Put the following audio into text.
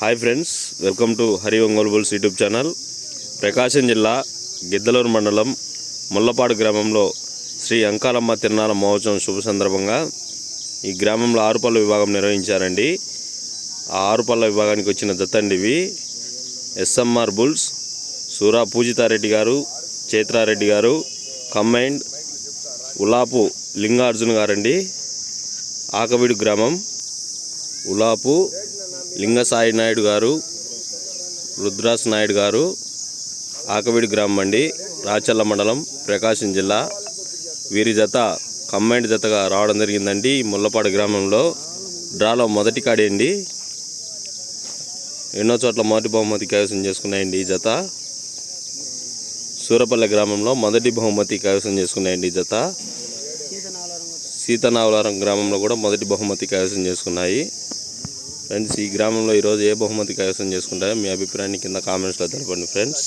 Hi friends welcome to Hari Ongole bulls YouTube channel Prakasam జిల్లా గిద్దలూరు మండలం ముల్లపాడు గ్రామంలో శ్రీ అంకాలమ్మ తిరునాల మహోత్సవం శుభ సందర్భంగా ఈ గ్రామంలో ఆరుపల్ల విభాగం నిర్వహించారండి. ఆ ఆరుపల్ల విభాగానికి వచ్చిన దత్తండివి ఎస్ఎంఆర్ బుల్స్ సూరా పూజితారెడ్డి గారు చైత్రారెడ్డి గారు కంబైండ్ ఉలాపు లింగార్జున్ గారండి. ఆకవీడు గ్రామం ఉలాపు లింగసాయి నాయుడు గారు రుద్రాస్ నాయుడు గారు ఆకవీడి గ్రామం అండి. రాచల్ల మండలం ప్రకాశం జిల్లా. వీరి జత కంబైండ్ జతగా రావడం జరిగిందండి. ముల్లపాడు గ్రామంలో డ్రాలో మొదటి కాడేయండి అండి. ఎన్నో చోట్ల మొదటి బహుమతి కైవసం చేసుకున్నాయండి ఈ జత. సూరపల్లె గ్రామంలో మొదటి బహుమతి కైవసం చేసుకున్నాయండి ఈ జత. సీతనావలారం గ్రామంలో కూడా మొదటి బహుమతి కైవసం చేసుకున్నాయి. ఫ్రెండ్స్ ఈ గ్రామంలో ఈరోజు ఏ బహుమతి కైవసం చేసుకుంటారో మీ అభిప్రాయాన్ని కింద కామెంట్స్లో తెలపండి ఫ్రెండ్స్.